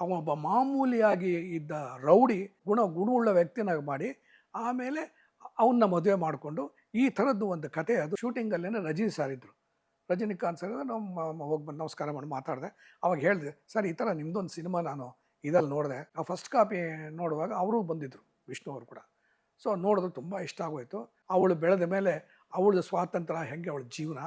ಅವನೊಬ್ಬ ಮಾಮೂಲಿಯಾಗಿ ಇದ್ದ ರೌಡಿ, ಗುಣ, ಗುಣವುಳ್ಳ ವ್ಯಕ್ತಿನಾಗಿ ಮಾಡಿ ಆಮೇಲೆ ಅವನ್ನ ಮದುವೆ ಮಾಡಿಕೊಂಡು ಈ ಥರದ್ದು ಒಂದು ಕತೆ ಅದು. ಶೂಟಿಂಗಲ್ಲೇ ರಜನಿ ಸರ್ ಇದ್ದರು ರಜನಿಕಾಂತ್ ಸರ್ ನಮ್ಮ ಹೋಗಿ ಬಂದು ನಮಸ್ಕಾರ ಮಾಡಿ ಮಾತಾಡಿದೆ. ಅವಾಗ ಹೇಳಿದೆ, ಸರ್, ಈ ಥರ ನಿಮ್ಮದೊಂದು ಸಿನಿಮಾ ನಾನು ಇದರಲ್ಲಿ ನೋಡಿದೆ. ಆ ಫಸ್ಟ್ ಕಾಪಿ ನೋಡುವಾಗ ಅವರು ಬಂದಿದ್ದರು ವಿಷ್ಣು ಅವರು ಕೂಡ. ಸೊ, ನೋಡಿದ್ರು ತುಂಬ ಇಷ್ಟ ಆಗೋಯಿತು. ಅವಳು ಬೆಳೆದ ಮೇಲೆ ಅವಳದು ಸ್ವಾತಂತ್ರ್ಯ ಹೆಂಗೆ, ಅವಳ ಜೀವನ?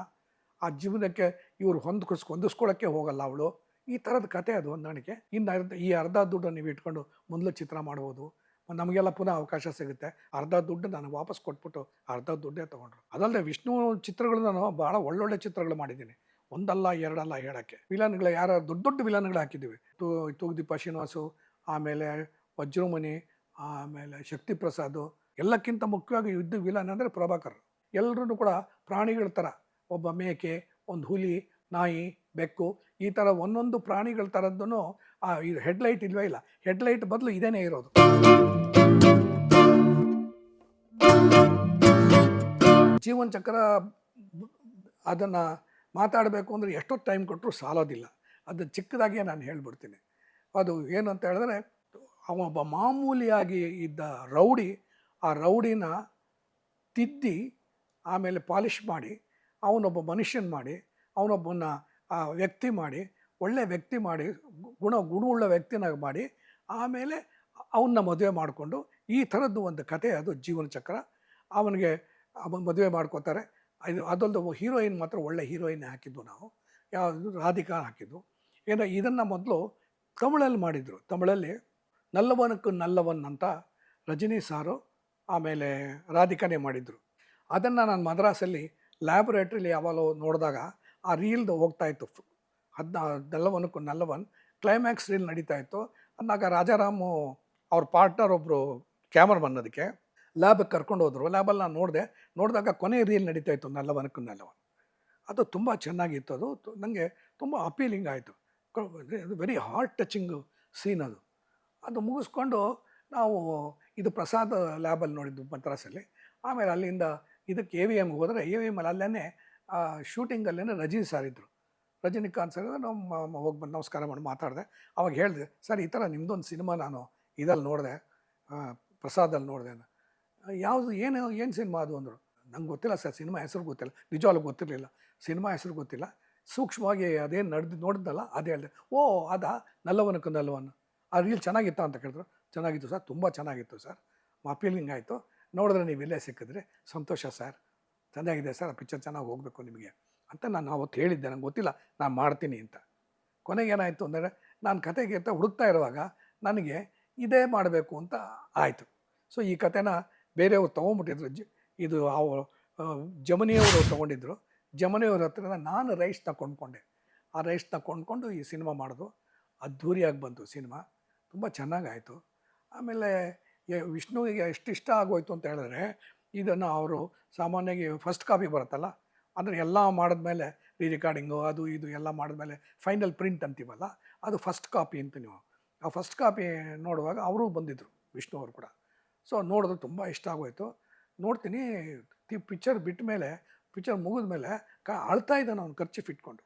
ಆ ಜೀವನಕ್ಕೆ ಇವರು ಹೊಂದ್ಕೊಸ್ ಹೊಂದಿಸ್ಕೊಳ್ಳೋಕ್ಕೆ ಹೋಗಲ್ಲ ಅವಳು. ಈ ಥರದ ಕತೆ ಅದು ಹೊಂದಾಣಿಕೆ. ಇನ್ನು ಅರ್ಧ, ಈ ಅರ್ಧ ದುಡ್ಡು ನೀವು ಇಟ್ಕೊಂಡು ಮೊದಲು ಚಿತ್ರ ಮಾಡ್ಬೋದು. ನಮಗೆಲ್ಲ ಪುನಃ ಅವಕಾಶ ಸಿಗುತ್ತೆ. ಅರ್ಧ ದುಡ್ಡು ನಾನು ವಾಪಸ್ ಕೊಟ್ಬಿಟ್ಟು ಅರ್ಧ ದುಡ್ಡೇ ತೊಗೊಂಡ್ರು. ಅದಲ್ಲದೆ ವಿಷ್ಣು ಚಿತ್ರಗಳು ನಾನು ಭಾಳ ಒಳ್ಳೊಳ್ಳೆ ಚಿತ್ರಗಳು ಮಾಡಿದ್ದೀನಿ. ಒಂದಲ್ಲ, ಎರಡಲ್ಲ ಹೇಳೋಕ್ಕೆ. ವಿಲನ್ಗಳು ಯಾರು ದೊಡ್ಡ ದೊಡ್ಡ ವಿಲನ್ಗಳು ಹಾಕಿದ್ದೀವಿ. ತೂ, ತೂಗುದೀಪ ಶ್ರೀನಿವಾಸು, ಆಮೇಲೆ ವಜ್ರಮುನಿ, ಆಮೇಲೆ ಶಕ್ತಿ ಪ್ರಸಾದ್ ಎಲ್ಲಕ್ಕಿಂತ ಮುಖ್ಯವಾಗಿ ಯುದ್ಧ ವಿಲನ್ ಅಂದರೆ ಪ್ರಭಾಕರ್. ಎಲ್ಲರೂ ಕೂಡ ಪ್ರಾಣಿಗಳ ಥರ ಒಬ್ಬ ಮೇಕೆ, ಒಂದು ಹುಲಿ, ನಾಯಿ, ಬೆಕ್ಕು ಈ ಥರ ಒಂದೊಂದು ಪ್ರಾಣಿಗಳ ಥರದ್ದು ಆ ಇದು ಹೆಡ್ಲೈಟ್ ಇಲ್ವೇ ಇಲ್ಲ. ಹೆಡ್ಲೈಟ್ ಬದಲು ಇದೇನೆ ಇರೋದು. ಜೀವನ ಚಕ್ರ ಅದನ್ನು ಮಾತಾಡಬೇಕು ಅಂದರೆ ಎಷ್ಟೊತ್ತು ಟೈಮ್ ಕೊಟ್ಟರು ಸಾಲೋದಿಲ್ಲ. ಅದು ಚಿಕ್ಕದಾಗಿಯೇ ನಾನು ಹೇಳ್ಬಿಡ್ತೀನಿ. ಅದು ಏನು ಅಂತ ಹೇಳಿದ್ರೆ ಅವೊಬ್ಬ ಮಾಮೂಲಿಯಾಗಿ ಇದ್ದ ರೌಡಿ, ಆ ರೌಡಿನ ತಿದ್ದಿ, ಆಮೇಲೆ ಪಾಲಿಷ್ ಮಾಡಿ, ಅವನೊಬ್ಬ ಮನುಷ್ಯನ ಮಾಡಿ ಅವನೊಬ್ಬನ ಆ ವ್ಯಕ್ತಿ ಮಾಡಿ, ಒಳ್ಳೆ ವ್ಯಕ್ತಿ ಮಾಡಿ, ಗುಣ, ಗುಣವುಳ್ಳ ವ್ಯಕ್ತಿನಾಗ ಮಾಡಿ, ಆಮೇಲೆ ಅವನ್ನ ಮದುವೆ ಮಾಡಿಕೊಂಡು, ಈ ಥರದ್ದು ಒಂದು ಕತೆ ಅದು ಜೀವನ ಚಕ್ರ. ಅವನಿಗೆ ಅವನ ಮದುವೆ ಮಾಡ್ಕೋತಾರೆ. ಇದು ಅದೊಂದು ಹೀರೋಯಿನ್ ಮಾತ್ರ ಒಳ್ಳೆ ಹೀರೋಯಿನ್ ಹಾಕಿದ್ದು ನಾವು. ಯಾವುದು, ರಾಧಿಕಾ ಹಾಕಿದ್ದು. ಏನೋ, ಇದನ್ನು ಮೊದಲು ತಮಿಳಲ್ಲಿ ಮಾಡಿದರು. ತಮಿಳಲ್ಲಿ ನಲ್ಲವನಕ್ಕೂ ನಲ್ಲವನ್ ಅಂತ ರಜನಿ ಸಾರು, ಆಮೇಲೆ ರಾಧಿಕಾನೇ ಮಾಡಿದರು. ಅದನ್ನು ನಾನು ಮದ್ರಾಸಲ್ಲಿ ಲ್ಯಾಬೊರೇಟ್ರಿಲಿ ಯಾವಾಗಲೂ ನೋಡಿದಾಗ ಆ ರೀಲ್ದು ಹೋಗ್ತಾ ಇತ್ತು ಹದಿನ ನಲ್ಲವನ್. ಕ್ಲೈಮ್ಯಾಕ್ಸ್ ರೀಲ್ ನಡೀತಾ ಇತ್ತು. ಅಂದಾಗ ರಾಜಾರಾಮು ಅವ್ರ ಪಾರ್ಟ್ನರ್ ಒಬ್ಬರು ಕ್ಯಾಮರಾಮನ್ ಅದಕ್ಕೆ ಲ್ಯಾಬಿಗೆ ಕರ್ಕೊಂಡು ಹೋದರು. ಲ್ಯಾಬಲ್ಲಿ ನಾನು ನೋಡಿದೆ. ನೋಡಿದಾಗ ಕೊನೆ ರೀಲ್ ನಡೀತಾ ಇತ್ತು ನಲ್ಲವನಕ್ಕೂ ನಲ್ಲವನ್. ಅದು ತುಂಬ ಚೆನ್ನಾಗಿತ್ತು ಅದು. ನನಗೆ ತುಂಬ ಅಪೀಲಿಂಗ್ ಆಯಿತು. ವೆರಿ ಹಾರ್ಟ್ ಟಚಿಂಗ್ ಸೀನ್ ಅದು. ಅದು ಮುಗಿಸ್ಕೊಂಡು ನಾವು ಇದು ಪ್ರಸಾದ್ ಲ್ಯಾಬಲ್ಲಿ ನೋಡಿದ್ದು ಮದ್ರಾಸಲ್ಲಿ. ಆಮೇಲೆ ಅಲ್ಲಿಂದ ಇದಕ್ಕೆ ಎ ವಿ ಎಮ್ಗೆ ಹೋದರೆ ಎ ವಿ ಎಂ ಅಲ್ಲಿ ಅಲ್ಲೇ ಶೂಟಿಂಗಲ್ಲೇ ರಜನಿ ಸರ್ ಇದ್ದರು ರಜನಿಕಾಂತ್ ಸರ್ ನಾವು ಹೋಗಿ ಬಂದು ನಮಸ್ಕಾರ ಮಾಡಿ ಮಾತಾಡಿದೆ. ಅವಾಗ ಹೇಳಿದೆ ಸರ್ ಈ ಥರ ನಿಮ್ಮದೊಂದು ಸಿನಿಮಾ ನಾನು ಇದಲ್ಲಿ ನೋಡಿದೆ ಪ್ರಸಾದಲ್ಲಿ ನೋಡಿದೆ ಯಾವುದು, ಏನು ಏನು ಸಿನಿಮಾ ಅದು ಅಂದರು. ನಂಗೆ ಗೊತ್ತಿಲ್ಲ ಸರ್ ಸಿನಿಮಾ ಹೆಸರು ಗೊತ್ತಿಲ್ಲ. ನಿಜವಾಗ್ಲೂ ಗೊತ್ತಿರಲಿಲ್ಲ. ಸಿನಿಮಾ ಹೆಸರು ಗೊತ್ತಿಲ್ಲ. ಸೂಕ್ಷ್ಮವಾಗಿ ಅದೇನು ನಡೆದು ನೋಡಿದ್ನಲ್ಲ ಅದೇ ಹೇಳಿದೆ, ಓ, ಅದಾ? ನಲ್ಲವನಕ್ಕೆ ನಲ್ಲವನ್. ಆ ರೀಲ್ ಚೆನ್ನಾಗಿತ್ತ? ಅಂತ ಕೇಳಿದ್ರು. ಚೆನ್ನಾಗಿತ್ತು ಸರ್ ತುಂಬ ಚೆನ್ನಾಗಿತ್ತು ಸರ್ ಅಪೀಲಿಂಗ್ ಆಯಿತು. ನೋಡಿದ್ರೆ ನೀವು ಇಲ್ಲೇ ಸಿಕ್ಕಿದ್ರೆ. ಸಂತೋಷ ಸರ್ ಚೆನ್ನಾಗಿದೆ ಸರ್, ಆ ಪಿಕ್ಚರ್ ಚೆನ್ನಾಗಿ ಹೋಗಬೇಕು ನಿಮಗೆ ಅಂತ ನಾನು ಅವತ್ತು ಹೇಳಿದ್ದೆ. ನಂಗೆ ಗೊತ್ತಿಲ್ಲ, ನಾನು ಮಾಡ್ತೀನಿ ಅಂತ. ಕೊನೆಗೆ ಏನಾಯಿತು ಅಂದರೆ, ನಾನು ಕತೆಗೆ ಅಂತ ಹುಡುಕ್ತಾ ಇರುವಾಗ ನನಗೆ ಇದೇ ಮಾಡಬೇಕು ಅಂತ ಆಯಿತು. ಸೊ ಈ ಕತೆನ ಬೇರೆಯವ್ರು ತೊಗೊಂಬಿಟ್ಟಿದ್ರು ಜ, ಇದು ಅವರು ಜಮನಿಯವರು ತೊಗೊಂಡಿದ್ರು. ಜಮನಿಯವ್ರ ಹತ್ರ ನಾನು ರೈಸ್ನ ಕೊಂಡ್ಕೊಂಡೆ. ಆ ರೈಸ್ನ ಕೊಂಡ್ಕೊಂಡು ಈ ಸಿನಿಮಾ ಮಾಡಿದ್ರು ಅದ್ಧೂರಿಯಾಗಿ ಬಂತು ಸಿನಿಮಾ. ತುಂಬ ಚೆನ್ನಾಗಾಯಿತು. ಆಮೇಲೆ ವಿಷ್ಣುವಿಗೆ ಎಷ್ಟು ಇಷ್ಟ ಆಗೋಯ್ತು ಅಂತ ಹೇಳಿದ್ರೆ ಇದನ್ನು ಅವರು ಸಾಮಾನ್ಯವಾಗಿ ಫಸ್ಟ್ ಕಾಪಿ ಬರುತ್ತಲ್ಲ, ಅಂದರೆ ಎಲ್ಲ ಮಾಡಿದ್ಮೇಲೆ ರೀ ರೆಕಾರ್ಡಿಂಗು ಅದು ಇದು ಎಲ್ಲ ಮಾಡಿದ್ಮೇಲೆ ಫೈನಲ್ ಪ್ರಿಂಟ್ ಅಂತೀವಲ್ಲ, ಅದು ಫಸ್ಟ್ ಕಾಪಿ ಅಂತ ನೀವು. ಆ ಫಸ್ಟ್ ಕಾಪಿ ನೋಡುವಾಗ ಅವರು ಬಂದಿದ್ದರು ವಿಷ್ಣು ಅವರು ಕೂಡ. ಸೊ ನೋಡಿದ್ರು ತುಂಬ ಇಷ್ಟ ಆಗೋಯ್ತು. ನೋಡ್ತೀನಿ, ತಿ ಪಿಕ್ಚರ್ ಬಿಟ್ಟ ಮೇಲೆ ಪಿಕ್ಚರ್ ಮುಗಿದ ಮೇಲೆ ಕ ಅಳ್ತಾ ಇದ್ದಾನೆ ಅವ್ನು ಖರ್ಚು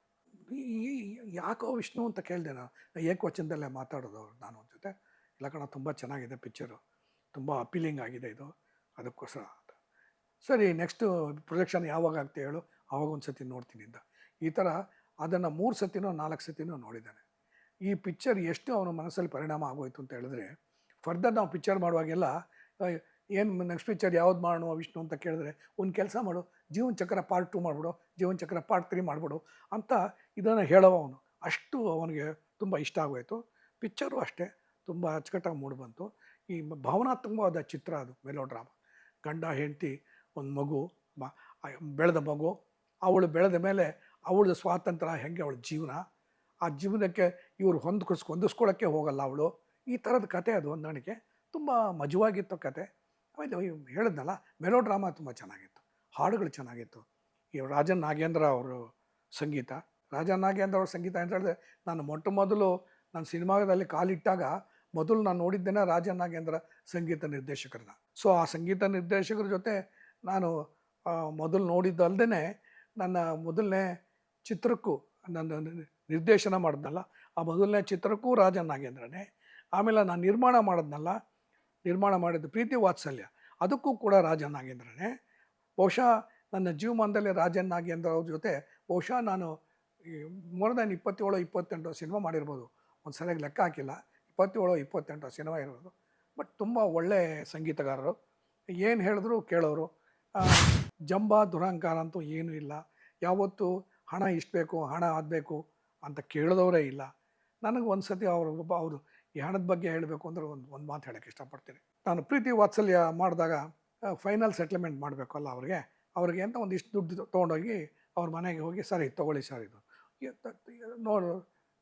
ಈ- ಯಾಕೋ ವಿಷ್ಣು ಅಂತ ಕೇಳಿದೆ ನಾನು. ಏಕವಚನದಲ್ಲೇ ಮಾತಾಡೋದು ಅವ್ರು, ನಾನು ಅವ್ರ ಜೊತೆ. ಇಲ್ಲ ಕಣ, ತುಂಬ ಚೆನ್ನಾಗಿದೆ ಪಿಕ್ಚರು ತುಂಬ ಅಪೀಲಿಂಗ್ ಆಗಿದೆ ಇದು. ಅದಕ್ಕೋಸ್ಕರ ಸರಿ ನೆಕ್ಸ್ಟು ಪ್ರೊಜೆಕ್ಷನ್ ಯಾವಾಗ ಆಗ್ತೆ ಹೇಳು, ಆವಾಗ ಒಂದು ಸತಿ ನೋಡ್ತೀನಿ ಅಂತ. ಈ ಥರ ಅದನ್ನು ಮೂರು ಸತಿನೋ, ನಾಲ್ಕು ಸತಿನೋ ನೋಡಿದ್ದಾನೆ. ಈ ಪಿಕ್ಚರ್ ಎಷ್ಟು ಅವನ ಮನಸ್ಸಲ್ಲಿ ಪರಿಣಾಮ ಆಗೋಯ್ತು ಅಂತ ಹೇಳಿದ್ರೆ ಫರ್ದರ್ ನಾವು ಪಿಕ್ಚರ್ ಮಾಡುವಾಗೆಲ್ಲ ಏನು ನೆಕ್ಸ್ಟ್ ಪಿಕ್ಚರ್ ಯಾವ್ದು ಮಾಡೋಣ, ವಿಷ್ಣು ಅಂತ ಕೇಳಿದ್ರೆ, ಒಂದು ಕೆಲಸ ಮಾಡು, ಜೀವನ ಚಕ್ರ ಪಾರ್ಟ್ ಟು ಮಾಡಿಬಿಡು, ಜೀವನ ಚಕ್ರ ಪಾರ್ಟ್ ತ್ರೀ ಮಾಡಿಬಿಡು ಅಂತ ಇದನ್ನು ಹೇಳೋ ಅವನು. ಅಷ್ಟು ಅವನಿಗೆ ತುಂಬ ಇಷ್ಟ ಆಗೋಯ್ತು. ಪಿಕ್ಚರು ಅಷ್ಟೇ, ತುಂಬ ಅಚ್ಚುಕಟ್ಟಾಗಿ ಮೂಡಿಬಂತು ಈ ಭಾವನಾತ್ಮಕವಾದ ಚಿತ್ರ ಅದು ಮೆಲೋ ಡ್ರಾಮಾ ಗಂಡ, ಹೆಂಡತಿ ಒಂದು ಮಗು, ಮ ಬೆಳೆದ ಮಗು, ಅವಳು ಬೆಳೆದ ಮೇಲೆ ಅವಳ ಸ್ವಾತಂತ್ರ್ಯ ಹೆಂಗೆ ಅವಳ ಜೀವನ? ಆ ಜೀವನಕ್ಕೆ ಇವರು ಹೊಂದ್ಕೊಸ್ ಹೊಂದಿಸ್ಕೊಳ್ಳೋಕ್ಕೆ ಹೋಗಲ್ಲ ಅವಳು. ಈ ಥರದ ಕತೆ ಅದು ಹೊಂದಾಣಿಕೆ. ತುಂಬ ಮಜವಾಗಿತ್ತು ಕತೆ. ಆಮೇಲೆ ಹೇಳಿದ್ನಲ್ಲ ಮೆಲೋ ಡ್ರಾಮಾ ತುಂಬ ಚೆನ್ನಾಗಿತ್ತು. ಹಾಡುಗಳು ಚೆನ್ನಾಗಿತ್ತು. ಈ ರಾಜನ್ ನಾಗೇಂದ್ರ ಅವರು ಸಂಗೀತ. ರಾಜನ್ ನಾಗೇಂದ್ರ ಅವ್ರ ಸಂಗೀತ ಅಂತ ಹೇಳಿದ್ರೆ, ನಾನು ಮೊಟ್ಟ ಮೊದಲು ನಾನು ಸಿನಿಮಾದಲ್ಲಿ ಕಾಲಿಟ್ಟಾಗ ಮೊದಲು ನಾನು ನೋಡಿದ್ದೇನೆ ರಾಜನ್ ನಾಗೇಂದ್ರ ಸಂಗೀತ ನಿರ್ದೇಶಕರನ್ನ. ಸೊ, ಆ ಸಂಗೀತ ನಿರ್ದೇಶಕರ ಜೊತೆ ನಾನು ಮೊದಲು ನೋಡಿದ್ದಲ್ಲದೇ ನನ್ನ ಮೊದಲನೇ ಚಿತ್ರಕ್ಕೂ ನನ್ನ ನಿರ್ದೇಶನ ಮಾಡಿದ್ನಲ್ಲ ಆ ಮೊದಲನೇ ಚಿತ್ರಕ್ಕೂ ರಾಜ ನಾಗೇಂದ್ರನೇ. ಆಮೇಲೆ ನಾನು ನಿರ್ಮಾಣ ಮಾಡಿದ್ನಲ್ಲ. ನಿರ್ಮಾಣ ಮಾಡಿದ್ದು ಪ್ರೀತಿ ವಾತ್ಸಲ್ಯ. ಅದಕ್ಕೂ ಕೂಡ ರಾಜ ನಾಗೇಂದ್ರನೇ. ಬಹುಶಃ ನನ್ನ ಜೀವಮಾನದಲ್ಲಿ ರಾಜನ್ ನಾಗೇಂದ್ರ ಅವ್ರ ಜೊತೆ ಬಹುಶಃ ನಾನು ಮೋರ್ ದನ್ ಇಪ್ಪತ್ತೇಳು ಇಪ್ಪತ್ತೆಂಟು ಸಿನಿಮಾ ಮಾಡಿರ್ಬೋದು. ಒಂದು ಸರಿಯಾಗಿ ಲೆಕ್ಕ ಹಾಕಿಲ್ಲ. ಇಪ್ಪತ್ತೇಳು ಇಪ್ಪತ್ತೆಂಟು ಸಿನಿಮಾ ಇರ್ಬೋದು. ಬಟ್ ತುಂಬ ಒಳ್ಳೆಯ ಸಂಗೀತಗಾರರು. ಏನು ಹೇಳಿದ್ರು ಕೇಳೋರು. ಜಂಬ ದುರಹಂಕಾರ ಅಂತೂ ಏನೂ ಇಲ್ಲ. ಯಾವತ್ತೂ ಹಣ ಇಷ್ಟು ಬೇಕು, ಹಣ ಆಗಬೇಕು ಅಂತ ಕೇಳಿದವರೇ ಇಲ್ಲ. ನನಗೆ ಒಂದು ಸತಿ ಅವರು ಒಬ್ಬ, ಅವರು ಈ ಹಣದ ಬಗ್ಗೆ ಹೇಳಬೇಕು ಅಂದ್ರೆ ಒಂದು ಒಂದು ಮಾತು ಹೇಳೋಕ್ಕೆ ಇಷ್ಟಪಡ್ತೀನಿ. ನಾನು ಪ್ರೀತಿ ವಾತ್ಸಲ್ಯ ಮಾಡಿದಾಗ ಫೈನಲ್ ಸೆಟ್ಲ್ಮೆಂಟ್ ಮಾಡಬೇಕಲ್ಲ ಅವ್ರಿಗೆ ಅವ್ರಿಗೆ ಅಂತ ಒಂದು ಇಷ್ಟು ದುಡ್ಡು ತೊಗೊಂಡೋಗಿ ಅವ್ರ ಮನೆಗೆ ಹೋಗಿ, ಸರಿ, ತೊಗೊಳ್ಳಿ ಸರ್ ಇದು. ನೋಡು,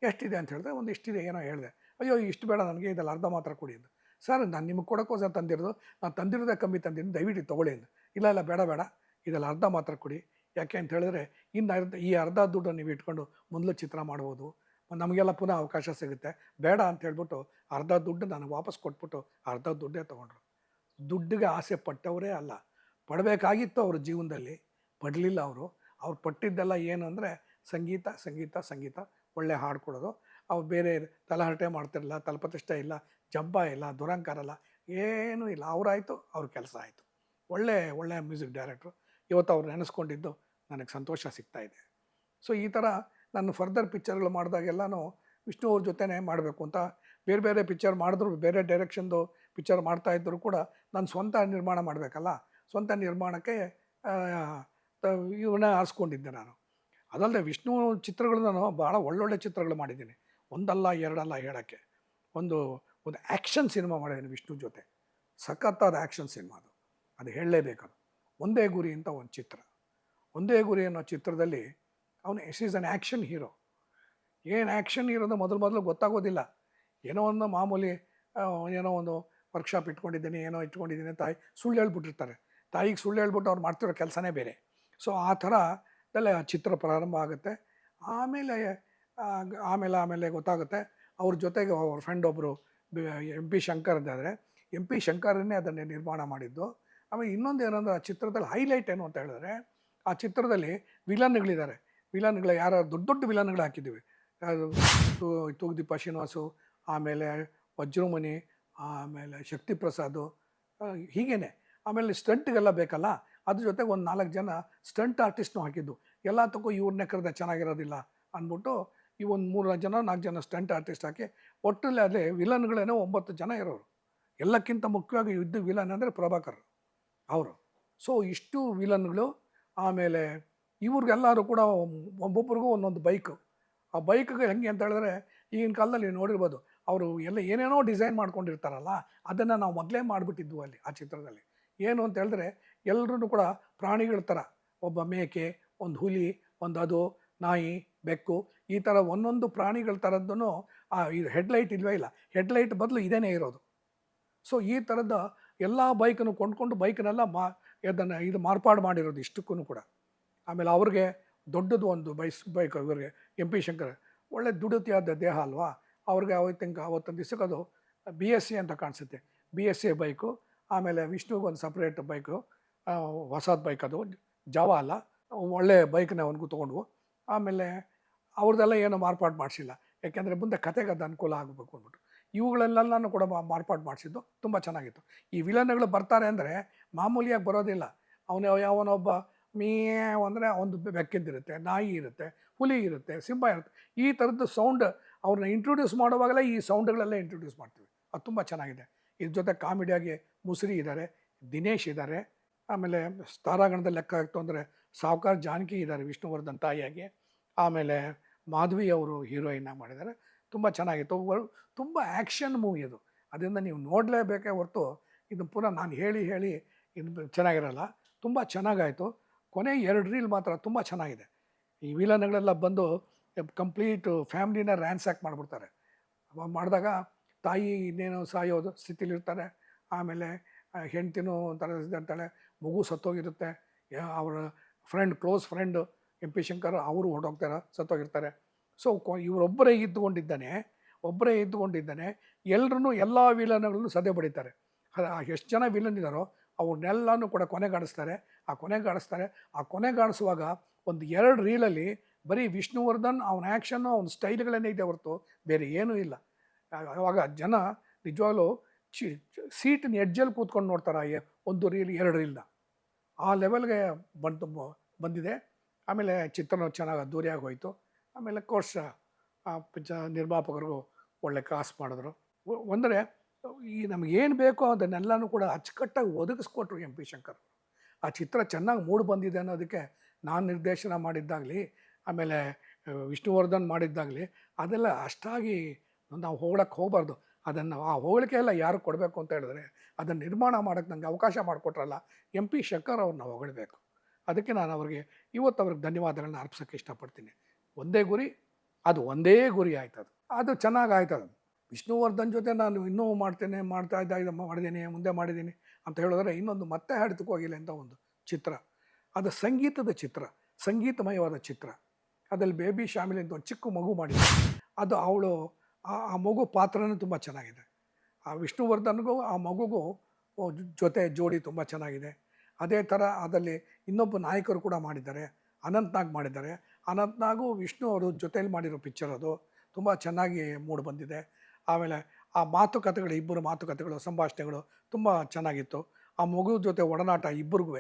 ಎಷ್ಟಿದೆ ಅಂತ ಹೇಳಿದ್ರೆ ಒಂದು ಇಷ್ಟಿದೆ, ಏನೋ ಹೇಳಿದೆ. ಅಯ್ಯೋ, ಇಷ್ಟು ಬೇಡ ನನಗೆ, ಇದೆಲ್ಲ ಅರ್ಧ ಮಾತ್ರ ಕೊಡಿ ಅಂತ ಸರ್, ನಾನು ನಿಮಗೆ ಕೊಡೋಕ್ಕೋಸ್ಕರ ತಂದಿರೋದು, ನಾನು ತಂದಿರೋದೇ ಕಮ್ಮಿ ತಂದಿದ್ದೀನಿ, ದಯವಿಟ್ಟು ತೊಗೊಳ್ಳಿ ಅಂತ ಇಲ್ಲ ಇಲ್ಲ, ಬೇಡ ಬೇಡ. ಇದೆಲ್ಲ ಅರ್ಧ ಮಾತ್ರ ಕೊಡಿ. ಯಾಕೆ ಅಂತ ಹೇಳಿದ್ರೆ, ಇನ್ನು ಅರ್ಧ, ಈ ಅರ್ಧ ದುಡ್ಡು ನೀವು ಇಟ್ಕೊಂಡು ಮೊದಲು ಚಿತ್ರ ಮಾಡ್ಬೋದು. ನಮಗೆಲ್ಲ ಪುನಃ ಅವಕಾಶ ಸಿಗುತ್ತೆ. ಬೇಡ ಅಂತ ಹೇಳ್ಬಿಟ್ಟು ಅರ್ಧ ದುಡ್ಡು ನನಗೆ ವಾಪಸ್ ಕೊಟ್ಬಿಟ್ಟು ಅರ್ಧ ದುಡ್ಡೇ ತೊಗೊಂಡ್ರು. ದುಡ್ಡಿಗೆ ಆಸೆ ಪಟ್ಟವರೇ ಅಲ್ಲ. ಪಡಬೇಕಾಗಿತ್ತು ಅವ್ರ ಜೀವನದಲ್ಲಿ. ಪಡಲಿಲ್ಲ ಅವರು. ಅವ್ರು ಪಟ್ಟಿದ್ದೆಲ್ಲ ಏನು ಅಂದರೆ ಸಂಗೀತ ಸಂಗೀತ ಸಂಗೀತ. ಒಳ್ಳೆ ಹಾಡು ಕೊಡೋದು. ಅವ್ರು ಬೇರೆ ತಲಹರಟೆ ಮಾಡ್ತಿರಲ್ಲ ತಲಪತಿಷ್ಟ ಇಲ್ಲ ಜಬ್ಬ ಇಲ್ಲ, ದುರಂಕಾರ ಇಲ್ಲ, ಏನೂ ಇಲ್ಲ. ಅವರಾಯಿತು, ಅವ್ರ ಕೆಲಸ ಆಯಿತು. ಒಳ್ಳೆ ಒಳ್ಳೆ ಮ್ಯೂಸಿಕ್ ಡೈರೆಕ್ಟ್ರು. ಇವತ್ತು ಅವ್ರು ನೆನೆಸ್ಕೊಂಡಿದ್ದು ನನಗೆ ಸಂತೋಷ ಸಿಗ್ತಾ ಇದೆ. ಸೊ, ಈ ಥರ ನಾನು ಫರ್ದರ್ ಪಿಕ್ಚರ್ಗಳು ಮಾಡಿದಾಗೆಲ್ಲನೂ ವಿಷ್ಣು ಅವ್ರ ಜೊತೆನೇ ಮಾಡಬೇಕು ಅಂತ. ಬೇರೆ ಬೇರೆ ಪಿಕ್ಚರ್ ಮಾಡಿದ್ರು, ಬೇರೆ ಡೈರೆಕ್ಷನ್ದು ಪಿಕ್ಚರ್ ಮಾಡ್ತಾ ಇದ್ದರೂ ಕೂಡ ನಾನು ಸ್ವಂತ ನಿರ್ಮಾಣ ಮಾಡಬೇಕಲ್ಲ? ಸ್ವಂತ ನಿರ್ಮಾಣಕ್ಕೆ ಇವನ್ನ ಆರಿಸ್ಕೊಂಡಿದ್ದೆ ನಾನು. ಅದಲ್ಲದೆ ವಿಷ್ಣು ಚಿತ್ರಗಳು ನಾನು ಭಾಳ ಒಳ್ಳೊಳ್ಳೆ ಚಿತ್ರಗಳು ಮಾಡಿದ್ದೀನಿ. ಒಂದಲ್ಲ, ಎರಡಲ್ಲ ಹೇಳೋಕ್ಕೆ. ಒಂದು ಒಂದು ಆ್ಯಕ್ಷನ್ ಸಿನಿಮಾ ಮಾಡಿದ್ದೀನಿ ವಿಷ್ಣು ಜೊತೆ. ಸಖತ್ತಾದ ಆ್ಯಕ್ಷನ್ ಸಿನಿಮಾ ಅದು. ಅದು ಹೇಳಲೇಬೇಕದು ಒಂದೇ ಗುರಿ ಅಂತ ಒಂದು ಚಿತ್ರ. ಒಂದೇ ಗುರಿ ಅನ್ನೋ ಚಿತ್ರದಲ್ಲಿ ಅವನು as is an action hero ಏನು ಆ್ಯಕ್ಷನ್ ಅಂತ ಮೊದಲು ಮೊದಲು ಗೊತ್ತಾಗೋದಿಲ್ಲ. ಏನೋ ಒಂದು ಮಾಮೂಲಿ ಏನೋ ಒಂದು ವರ್ಕ್ಶಾಪ್ ಇಟ್ಕೊಂಡಿದ್ದೀನಿ, ಏನೋ ಇಟ್ಕೊಂಡಿದ್ದೀನಿ ತಾಯಿ ಸುಳ್ಳು ಹೇಳ್ಬಿಟ್ಟಿರ್ತಾರೆ. ತಾಯಿಗೆ ಸುಳ್ಳು ಹೇಳ್ಬಿಟ್ಟು ಅವ್ರು ಮಾಡ್ತಿರೋ ಕೆಲಸನೇ ಬೇರೆ. ಸೊ ಆ ಥರ ಆ ಚಿತ್ರ ಪ್ರಾರಂಭ ಆಗುತ್ತೆ. ಆಮೇಲೆ ಆಮೇಲೆ ಆಮೇಲೆ ಗೊತ್ತಾಗುತ್ತೆ. ಅವ್ರ ಜೊತೆಗೆ ಅವ್ರ ಫ್ರೆಂಡ್ ಒಬ್ಬರು ಎಂ ಪಿ ಶಂಕರ್ ಆದರೆ ಎಂ ಪಿ ಶಂಕರನ್ನೇ ಅದನ್ನೇ ನಿರ್ಮಾಣ ಮಾಡಿದ್ದು. ಆಮೇಲೆ ಇನ್ನೊಂದು ಏನಂದ್ರೆ ಆ ಚಿತ್ರದಲ್ಲಿ ಹೈಲೈಟ್ ಏನು ಅಂತ ಹೇಳಿದ್ರೆ, ಆ ಚಿತ್ರದಲ್ಲಿ ವಿಲನ್ಗಳಿದ್ದಾರೆ ವಿಲನ್ಗಳು ಯಾರು ದೊಡ್ಡ ದೊಡ್ಡ ವಿಲನ್ಗಳು ಹಾಕಿದ್ದೀವಿ. ತೂಗುದೀಪ ಶ್ರೀನಿವಾಸು, ಆಮೇಲೆ ವಜ್ರಮುನಿ, ಆಮೇಲೆ ಶಕ್ತಿ ಪ್ರಸಾದು ಹೀಗೇನೆ. ಆಮೇಲೆ ಸ್ಟಂಟ್ಗೆಲ್ಲ ಬೇಕಲ್ಲ? ಅದ್ರ ಜೊತೆಗೆ ಒಂದು ನಾಲ್ಕು ಜನ ಸ್ಟಂಟ್ ಆರ್ಟಿಸ್ಟ್ನು ಹಾಕಿದ್ದು. ಎಲ್ಲ ತಗೋ ಇವ್ರನ್ನೇ ಕರೆದ ಚೆನ್ನಾಗಿರೋದಿಲ್ಲ ಅಂದ್ಬಿಟ್ಟು ಈ ಒಂದು ಮೂರು ಜನ, ನಾಲ್ಕು ಜನ ಸ್ಟಂಟ್ ಆರ್ಟಿಸ್ಟ್ ಹಾಕಿ ಒಟ್ಟಲ್ಲಿ ಅದೇ ವಿಲನ್ಗಳೇನೋ ಒಂಬತ್ತು ಜನ ಇರೋರು. ಎಲ್ಲಕ್ಕಿಂತ ಮುಖ್ಯವಾಗಿ ಯುದ್ಧ ವಿಲನ್ ಅಂದರೆ ಪ್ರಭಾಕರ್. ಅವರು. ಸೊ ಇಷ್ಟು ವಿಲನ್ಗಳು, ಆಮೇಲೆ ಇವ್ರಿಗೆಲ್ಲರೂ ಕೂಡ ಒಬ್ಬೊಬ್ರಿಗೂ ಒಂದೊಂದು ಬೈಕು. ಆ ಬೈಕ್ಗೆ ಹೆಂಗೆ ಅಂತ ಹೇಳಿದ್ರೆ, ಈಗಿನ ಕಾಲದಲ್ಲಿ ನೋಡಿರ್ಬೋದು, ಅವರು ಎಲ್ಲ ಏನೇನೋ ಡಿಸೈನ್ ಮಾಡ್ಕೊಂಡಿರ್ತಾರಲ್ಲ, ಅದನ್ನು ನಾವು ಮೊದಲೇ ಮಾಡಿಬಿಟ್ಟಿದ್ವು ಅಲ್ಲಿ, ಆ ಚಿತ್ರದಲ್ಲಿ. ಏನು ಅಂತ ಹೇಳಿದ್ರೆ ಎಲ್ಲರೂ ಕೂಡ ಪ್ರಾಣಿಗಳ ಥರ, ಒಬ್ಬ ಮೇಕೆ, ಒಂದು ಹುಲಿ, ಒಂದು ಅದು, ನಾಯಿ, ಬೆಕ್ಕು, ಈ ಥರ ಒಂದೊಂದು ಪ್ರಾಣಿಗಳ ಥರದ್ದು ಆ, ಇದು ಹೆಡ್ಲೈಟ್ ಇಲ್ವೇ ಇಲ್ಲ, ಹೆಡ್ಲೈಟ್ ಬದಲು ಇದೇನೇ ಇರೋದು. ಸೊ ಈ ಥರದ ಎಲ್ಲ ಬೈಕನ್ನು ಕೊಂಡ್ಕೊಂಡು ಬೈಕನ್ನೆಲ್ಲ ಮಾ ಅದನ್ನು ಇದು ಮಾರ್ಪಾಡು ಮಾಡಿರೋದು ಇಷ್ಟಕ್ಕೂ ಕೂಡ. ಆಮೇಲೆ ಅವ್ರಿಗೆ ದೊಡ್ಡದು ಒಂದು ಬೈಸ್, ಬೈಕ್ ಇವ್ರಿಗೆ, ಎಂ ಪಿ ಶಂಕರ್, ಒಳ್ಳೆ ದುಡತಿಯಾದ ದೇಹ ಅಲ್ವಾ? ಅವ್ರಿಗೆ ಅವತ್ತಿನ ಅವತ್ತೊಂದು ದಿವಸಕ್ಕೆ ಅದು ಬಿ ಎಸ್ ಸಿ ಅಂತ ಕಾಣಿಸುತ್ತೆ. ಬಿ ಎಸ್ ಸಿ ಬೈಕು, ಆಮೇಲೆ ವಿಷ್ಣುಗೆ ಒಂದು ಸಪ್ರೇಟ್ ಬೈಕು ಹೊಸದು ಬೈಕ್ ಅದು, ಜಾವ ಅಲ್ಲ, ಒಳ್ಳೆ ಬೈಕ್ನ ಅವನಿಗೂ ತೊಗೊಂಡ್ವು. ಆಮೇಲೆ ಅವ್ರದ್ದೆಲ್ಲ ಏನೂ ಮಾರ್ಪಾಡು ಮಾಡಿಸಿಲ್ಲ. ಯಾಕೆಂದರೆ ಮುಂದೆ ಕತೆಗೆ ಅದು ಅನುಕೂಲ ಆಗಬೇಕು ಅಂದ್ಬಿಟ್ಟು. ಇವುಗಳೆಲ್ಲನೂ ಕೂಡ ಮಾರ್ಪಾಡು ಮಾಡಿಸಿದ್ದು. ತುಂಬ ಚೆನ್ನಾಗಿತ್ತು. ಈ ವಿಲನ್ಗಳು ಬರ್ತಾರೆ ಅಂದರೆ ಮಾಮೂಲಿಯಾಗಿ ಬರೋದಿಲ್ಲ. ಅವನ ಯಾವನೊಬ್ಬ ಮೀ ಅಂದರೆ ಒಂದು ಬೆಕ್ಕಿದ್ದಿರುತ್ತೆ, ನಾಯಿ ಇರುತ್ತೆ, ಹುಲಿ ಇರುತ್ತೆ, ಸಿಂಹ ಇರುತ್ತೆ. ಈ ಥರದ್ದು ಸೌಂಡ್ ಅವ್ರನ್ನ ಇಂಟ್ರೊಡ್ಯೂಸ್ ಮಾಡುವಾಗಲೇ ಈ ಸೌಂಡ್ಗಳೆಲ್ಲ ಇಂಟ್ರೊಡ್ಯೂಸ್ ಮಾಡ್ತೀವಿ. ಅದು ತುಂಬ ಚೆನ್ನಾಗಿದೆ. ಇದ್ರ ಜೊತೆ ಕಾಮಿಡಿಯಾಗಿ ಮುಸ್ರಿ ಇದ್ದಾರೆ ದಿನೇಶ್ ಇದ್ದಾರೆ ಆಮೇಲೆ ತಾರಾಗಣದ ಲೆಕ್ಕ ಆಗ್ತು ಅಂದರೆ ಸಾವುಕಾರ್ ಜಾನಕಿ ಇದ್ದಾರೆ ವಿಷ್ಣುವರ್ಧನ್ ತಾಯಿಯಾಗಿ. ಆಮೇಲೆ ಮಾಧವಿ ಅವರು ಹೀರೋಯಿನ್ ಮಾಡಿದ್ದಾರೆ ತುಂಬ ಚೆನ್ನಾಗಿತ್ತು ತುಂಬ ಆ್ಯಕ್ಷನ್ ಮೂವಿ ಅದು. ಅದರಿಂದ ನೀವು ನೋಡಲೇಬೇಕೇ ಹೊರತು ಇದು ಪುನಃ ನಾನು ಹೇಳಿ ಹೇಳಿ ಇದು ಚೆನ್ನಾಗಿರಲ್ಲ. ತುಂಬ ಚೆನ್ನಾಗಾಯಿತು. ಕೊನೆ ಎರಡು ರೀಲ್ ಮಾತ್ರ ತುಂಬ ಚೆನ್ನಾಗಿದೆ. ಈ ವಿಲನ್ಗಳೆಲ್ಲ ಬಂದು ಕಂಪ್ಲೀಟ್ ಫ್ಯಾಮ್ಲಿನ ರ್ಯಾನ್ಸ್ಯಾಕ್ ಮಾಡಿಬಿಡ್ತಾರೆ. ಮಾಡಿದಾಗ ತಾಯಿ ಇನ್ನೇನು ಸಾಯೋದು ಸ್ಥಿತಿಲಿರ್ತಾರೆ. ಆಮೇಲೆ ಹೆಂಡ್ತಿನೂ ಒಂಥರ ಇರ್ತಾಳೆ ಮಗು ಸತ್ತೋಗಿರುತ್ತೆ. ಅವರ friend, close friend M P Shankar ಅವರು ಹೊರಟೋಗ್ತಾರೆ, ಸತ್ತೋಗಿರ್ತಾರೆ. ಸೊ ಇವರೊಬ್ಬರೇ ಇದ್ದುಕೊಂಡಿದ್ದಾನೆ, ಒಬ್ಬರೇ ಇದ್ದುಕೊಂಡಿದ್ದಾನೆ ಎಲ್ಲರೂ ಎಲ್ಲ ವಿಲನ್ಗಳನ್ನು ಸದೆ ಬಡಿತಾರೆ. ಎಷ್ಟು ಜನ ವಿಲನ್ ಇದ್ದಾರೋ ಅವ್ರನ್ನೆಲ್ಲನೂ ಕೂಡ ಕೊನೆಗಾಣಿಸ್ತಾರೆ. ಆ ಕೊನೆಗಾಣಿಸ್ತಾರೆ, ಆ ಕೊನೆಗಾಣಿಸುವಾಗ ಒಂದು ಎರಡು ರೀಲಲ್ಲಿ ಬರೀ ವಿಷ್ಣುವರ್ಧನ್, ಅವನ ಆ್ಯಕ್ಷನ್ನು, ಅವನ ಸ್ಟೈಲ್ಗಳನ್ನೇ ಇದೆ ಹೊರತು ಬೇರೆ ಏನೂ ಇಲ್ಲ. ಆವಾಗ ಜನ ನಿಜವಾಗ್ಲೂ ಚಿ ಸೀಟಿನ ಎಡ್ಜಲ್ಲಿ ಕೂತ್ಕೊಂಡು ನೋಡ್ತಾರೆ ಒಂದು ರೀಲ್, ಎರಡು ರೀಲ್ನ. ಆ ಲೆವೆಲ್ಗೆ ಬಂದು ಬ- ಬಂದಿದೆ. ಆಮೇಲೆ ಚಿತ್ರನೂ ಚೆನ್ನಾಗಿ ಅದ್ದೂರಿಯಾಗಿ ಹೋಯಿತು. ಆಮೇಲೆ ಕೋರ್ಸ್ ಆ ಪಿಚ ನಿರ್ಮಾಪಕರಿಗೂ ಒಳ್ಳೆ ಕಾಸು ಮಾಡಿದ್ರು. ಅಂದರೆ ಈ ನಮಗೇನು ಬೇಕೋ ಅದನ್ನೆಲ್ಲನೂ ಕೂಡ ಅಚ್ಚುಕಟ್ಟಾಗಿ ಒದಗಿಸ್ಕೊಟ್ರು ಎಂ ಪಿ ಶಂಕರ್ ಆ ಚಿತ್ರ ಚೆನ್ನಾಗಿ ಮೂಡಿ ಬಂದಿದೆ ಅನ್ನೋದಕ್ಕೆ ನಾನು ನಿರ್ದೇಶನ ಮಾಡಿದ್ದಾಗಲಿ, ಆಮೇಲೆ ವಿಷ್ಣುವರ್ಧನ್ ಮಾಡಿದ್ದಾಗಲಿ, ಅದೆಲ್ಲ ಅಷ್ಟಾಗಿ ನಾವು ಹೋಗ್ಲಕ್ಕೆ ಹೋಗಬಾರ್ದು. ಅದನ್ನು ಆ ಹೋಗಳಿಕೆ ಎಲ್ಲ ಯಾರು ಕೊಡಬೇಕು ಅಂತ ಹೇಳಿದ್ರೆ ಅದನ್ನು ನಿರ್ಮಾಣ ಮಾಡೋಕ್ಕೆ ನನಗೆ ಅವಕಾಶ ಮಾಡಿಕೊಟ್ರಲ್ಲ ಎಂ ಪಿ ಶಂಕರ್ ಅವ್ರನ್ನ ಹೊಗಳಬೇಕು. ಅದಕ್ಕೆ ನಾನು ಅವ್ರಿಗೆ ಇವತ್ತು ಅವ್ರಿಗೆ ಧನ್ಯವಾದಗಳನ್ನ ಅರ್ಪಿಸೋಕ್ಕೆ ಇಷ್ಟಪಡ್ತೀನಿ. ಒಂದೇ ಗುರಿ, ಅದು ಒಂದೇ ಗುರಿ ಆಯ್ತು ಅದು ಚೆನ್ನಾಗಿ ಆಯ್ತದು. ವಿಷ್ಣುವರ್ಧನ್ ಜೊತೆ ನಾನು ಇನ್ನೂ ಮಾಡ್ತೇನೆ, ಮಾಡ್ತಾ ಇದ್ದ ಇದು ಮಾಡಿದ್ದೀನಿ, ಮುಂದೆ ಮಾಡಿದ್ದೀನಿ ಅಂತ ಹೇಳಿದ್ರೆ ಇನ್ನೊಂದು ಮತ್ತೆ ಹಾಡಿತು ಹೋಗಿಲ್ಲ ಅಂತ ಒಂದು ಚಿತ್ರ. ಅದು ಸಂಗೀತದ ಚಿತ್ರ, ಸಂಗೀತಮಯವಾದ ಚಿತ್ರ. ಅದರಲ್ಲಿ ಬೇಬಿ ಶಾಮಿಲ್ ಅಂತ ಒಂದು ಚಿಕ್ಕ ಮಗು ಮಾಡಿದ್ದೆ. ಅದು ಅವಳು, ಆ ಮಗು ಪಾತ್ರನೂ ತುಂಬ ಚೆನ್ನಾಗಿದೆ. ಆ ವಿಷ್ಣುವರ್ಧನ್ಗೂ, ಆ ಮಗುಗೂ ಜೊತೆ ಜೋಡಿ ತುಂಬ ಚೆನ್ನಾಗಿದೆ. ಅದೇ ಥರ ಅದರಲ್ಲಿ ಇನ್ನೊಬ್ಬ ನಾಯಕರು ಕೂಡ ಮಾಡಿದ್ದಾರೆ. ಅನಂತ್ನಾಗ್ ಮಾಡಿದ್ದಾರೆ. ಅನಂತ್ನಾಗು ವಿಷ್ಣು ಅವರು ಜೊತೆಯಲ್ಲಿ ಮಾಡಿರೋ ಪಿಕ್ಚರ್ ಅದು. ತುಂಬ ಚೆನ್ನಾಗಿ ಮೂಡ್ ಬಂದಿದೆ. ಆಮೇಲೆ ಆ ಮಾತುಕತೆಗಳು, ಇಬ್ಬರು ಮಾತುಕತೆಗಳು, ಸಂಭಾಷಣೆಗಳು ತುಂಬ ಚೆನ್ನಾಗಿತ್ತು. ಆ ಮಗು ಜೊತೆ ಒಡನಾಟ ಇಬ್ಬರಿಗೂ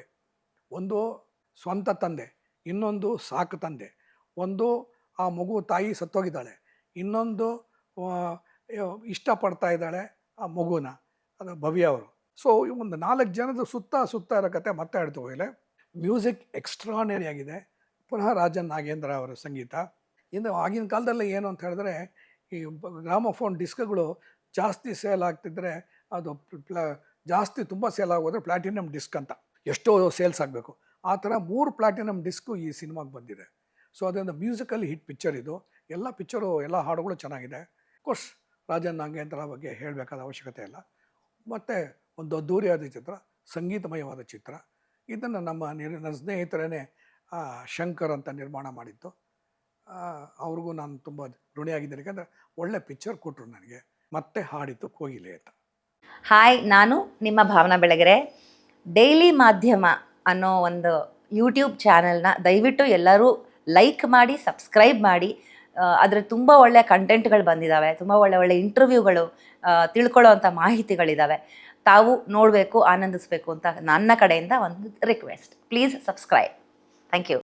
ಒಂದು ಸ್ವಂತ ತಂದೆ, ಇನ್ನೊಂದು ಸಾಕು ತಂದೆ. ಒಂದು ಆ ಮಗು ತಾಯಿ ಸತ್ತೋಗಿದ್ದಾಳೆ. ಇನ್ನೊಂದು ಇಷ್ಟಪಡ್ತಾ ಇದ್ದಾಳೆ ಆ ಮಗುನ, ಅದು ಭವ್ಯ ಅವರು. ಸೊ ಒಂದು ನಾಲ್ಕು ಜನದ ಸುತ್ತ ಸುತ್ತ ಇರೋ ಕತೆ ಮತ್ತೆ ಹೇಳ್ತು ಮ್ಯೂಸಿಕ್ ಎಕ್ಸ್ಟ್ರಾನರಿ ಆಗಿದೆ. ಪುನಃ ರಾಜನ್ ನಾಗೇಂದ್ರ ಅವರ ಸಂಗೀತ. ಇನ್ನು ಆಗಿನ ಕಾಲದಲ್ಲಿ ಏನು ಅಂತ ಹೇಳಿದ್ರೆ, ಈ ಗ್ರಾಮಫೋನ್ ಡಿಸ್ಕ್ಗಳು ಜಾಸ್ತಿ ಸೇಲ್ ಆಗ್ತಿದ್ರೆ ಅದು ಪ್ಲಾ ಜಾಸ್ತಿ ತುಂಬ ಸೇಲ್ ಆಗೋದ್ರೆ ಪ್ಲಾಟಿನಮ್ ಡಿಸ್ಕ್ ಅಂತ. ಎಷ್ಟೋ ಸೇಲ್ಸ್ ಆಗಬೇಕು. ಆ ಥರ ಮೂರು ಪ್ಲಾಟಿನಮ್ ಡಿಸ್ಕು ಈ ಸಿನಿಮಾಗೆ ಬಂದಿದೆ. ಸೊ ಅದರಿಂದ ಮ್ಯೂಸಿಕಲ್ಲಿ ಹಿಟ್ ಪಿಕ್ಚರ್ ಇದು. ಎಲ್ಲ ಪಿಕ್ಚರು, ಎಲ್ಲ ಹಾಡುಗಳು ಚೆನ್ನಾಗಿದೆ. ಕೋರ್ಸ್ ರಾಜನ್ ನಾಗೇಂದ್ರ ಬಗ್ಗೆ ಹೇಳಬೇಕಾದ ಅವಶ್ಯಕತೆ ಇಲ್ಲ. ಮತ್ತು ಒಂದು ಅದ್ದೂರಿಯಾದ ಚಿತ್ರ, ಸಂಗೀತಮಯವಾದ ಚಿತ್ರ. ಇದನ್ನು ನಮ್ಮ ನನ್ನ ಸ್ನೇಹಿತರೇ ಶಂಕರ್ ಅಂತ ನಿರ್ಮಾಣ ಮಾಡಿತ್ತು ಅವ್ರಿಗೂ ನಾನು ತುಂಬ ಋಣಿಯಾಗಿದ್ದೇನೆ. ಯಾಕಂದರೆ ಒಳ್ಳೆ ಪಿಕ್ಚರ್ ಕೊಟ್ಟರು ನನಗೆ. ಮತ್ತೆ ಹಾಡಿತು ಕೋಗಿಲೆ ಅಂತ. ಹಾಯ್, ನಾನು ನಿಮ್ಮ ಭಾವನಾ ಬೆಳಗೆರೆ. ಡೈಲಿ ಮಾಧ್ಯಮ ಅನ್ನೋ ಒಂದು ಯೂಟ್ಯೂಬ್ ಚಾನಲ್ನ ದಯವಿಟ್ಟು ಎಲ್ಲರೂ ಲೈಕ್ ಮಾಡಿ, ಸಬ್ಸ್ಕ್ರೈಬ್ ಮಾಡಿ. ಅದರ ತುಂಬ ಒಳ್ಳೆಯ ಕಂಟೆಂಟ್ಗಳು ಬಂದಿದ್ದಾವೆ ತುಂಬ ಒಳ್ಳೆ ಒಳ್ಳೆ ಇಂಟರ್ವ್ಯೂಗಳು ತಿಳ್ಕೊಳ್ಳೋ ಅಂಥ ಮಾಹಿತಿಗಳಿದ್ದಾವೆ ತಾವು ನೋಡಬೇಕು, ಆನಂದಿಸಬೇಕು ಅಂತ ನನ್ನ ಕಡೆಯಿಂದ ಒಂದು request please subscribe Thank you.